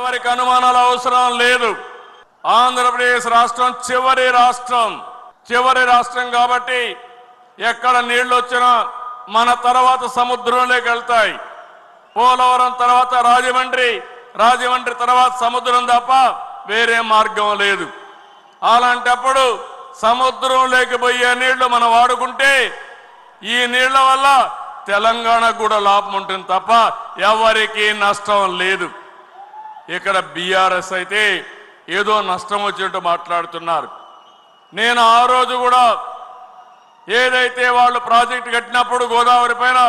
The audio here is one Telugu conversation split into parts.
ఎవరికి అనుమానాల అవసరం లేదు. ఆంధ్రప్రదేశ్ రాష్ట్రం చివరి రాష్ట్రం. చివరి రాష్ట్రం కాబట్టి ఎక్కడ నీళ్ళు వచ్చినా మన తర్వాత సముద్రంలోకి వెళ్తాయి. పోలవరం తర్వాత రాజమండ్రి. రాజమండ్రి తర్వాత సముద్రం తప్ప వేరే మార్గం లేదు. అలాంటప్పుడు సముద్రంలోకి పోయే నీళ్ళు మనం వాడుకుంటే ఈ నీళ్ళ వల్ల తెలంగాణకు కూడా లాభం ఉంటుంది తప్ప ఎవరికీ నష్టం లేదు. ఇక్కడ బీఆర్ఎస్ అయితే ఏదో నష్టం వచ్చినట్టు మాట్లాడుతున్నారు. నేను ఆ రోజు కూడా ఏదైతే వాళ్ళు ప్రాజెక్ట్ కట్టినప్పుడు గోదావరి పైన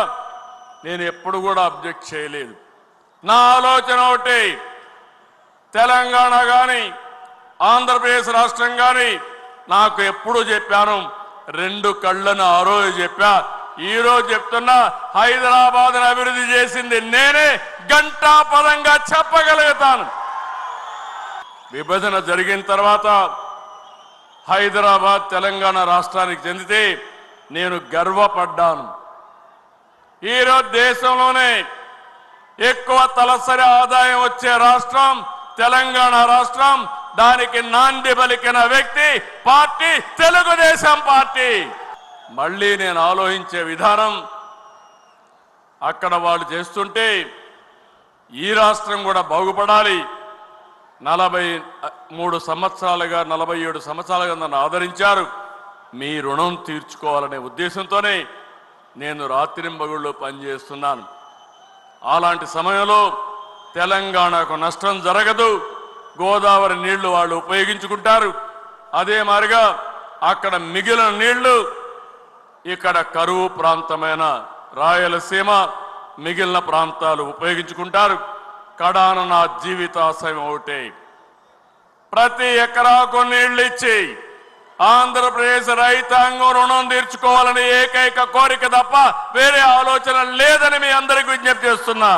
నేను ఎప్పుడు కూడా అబ్జెక్ట్ చేయలేదు. నా ఆలోచన ఒకటి తెలంగాణ కానీ ఆంధ్రప్రదేశ్ రాష్ట్రం కానీ నాకు ఎప్పుడు చెప్పాను రెండు కళ్ళను ఆ రోజు చెప్పా ఈరోజు చెప్తున్నా హైదరాబాద్ అభివృద్ధి చేసింది నేనే గంటా పదంగా చెప్పగలుగుతాను. విభజన జరిగిన తర్వాత హైదరాబాద్ తెలంగాణ రాష్ట్రానికి చెందితే నేను గర్వపడ్డాను. ఈరోజు దేశంలోనే ఎక్కువ తలసరి ఆదాయం వచ్చే రాష్ట్రం తెలంగాణ రాష్ట్రం దానికి నాంది పలికిన వ్యక్తి పార్టీ తెలుగుదేశం పార్టీ. మళ్ళీ నేను ఆలోచించే విధానం అక్కడ వాళ్ళు చేస్తుంటే ఈ రాష్ట్రం కూడా బాగుపడాలి. నలభై మూడు సంవత్సరాలుగా నలభై ఏడు సంవత్సరాలుగా నన్ను ఆదరించారు. మీ రుణం తీర్చుకోవాలనే ఉద్దేశంతోనే నేను రాత్రింబగుళ్ళు పనిచేస్తున్నాను. అలాంటి సమయంలో తెలంగాణకు నష్టం జరగదు. గోదావరి నీళ్ళు వాళ్ళు ఉపయోగించుకుంటారు. అదే మారిగా అక్కడ మిగిలిన నీళ్ళు ఇక్కడ కరువు ప్రాంతమైన రాయలసీమ మిగిలిన ప్రాంతాలు ఉపయోగించుకుంటారు. కడాన నా జీవితాశయం ఒకటే. ప్రతి ఎకరాకు నీళ్ళు ఇచ్చి ఆంధ్రప్రదేశ్ రైతాంగం రుణం తీర్చుకోవాలని ఏకైక కోరిక తప్ప వేరే ఆలోచన లేదని మీ అందరికి విజ్ఞప్తి చేస్తున్నా.